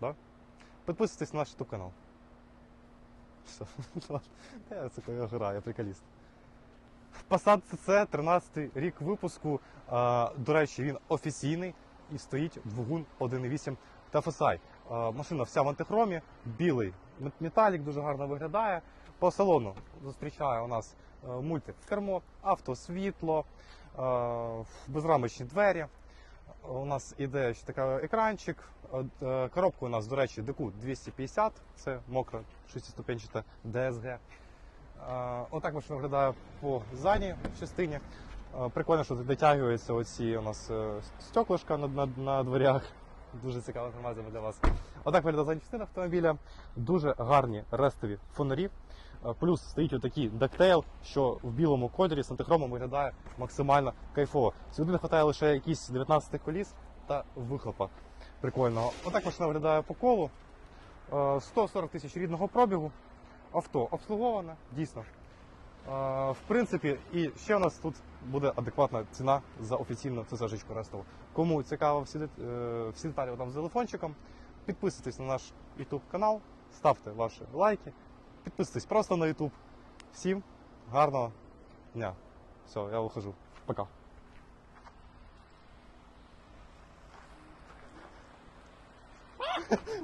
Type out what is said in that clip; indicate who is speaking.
Speaker 1: Да? Підписуйтесь на наш YouTube канал. Все. Я я граю, я приколіст. Passat CC 13 рік випуску. До речі, він офіційний і стоїть двигун 1.8 TFSI. Машина вся в антихромі, білий металік дуже гарно виглядає. По салону зустрічає у нас е, мультикермо, автосвітло, е, безрамочні двері. У нас іде такий екранчик. Е, Коробка у нас, до речі, ДК 250, це мокра шестиступенчата DSG. Е, Отак машина виглядає по задній частині. Е, Прикольно, що дотягуються оці у нас стеклишка на, на, на дверях. Дуже цікава інформація для вас. Отак виглядає задня частина автомобіля. Дуже гарні рестові фонарі. Е, Плюс стоїть отакий дактейл, що в білому кольорі з антихромом виглядає максимально кайфово. Сюди не вистачає лише якісь 19 коліс та вихлопа прикольного. Отак машина виглядає по колу. Е, 140 тисяч рідного пробігу. Авто обслуговане, дійсно. Е, В принципі, і ще у нас тут буде адекватна ціна за офіційну ЦЗ-жичку рестову. Кому цікаво всі, е, всі деталі там з телефончиком, підписуйтесь на наш YouTube канал, ставте ваші лайки, Підписуйтесь просто на YouTube. Всім гарного дня. Все, я ухожу. Пока.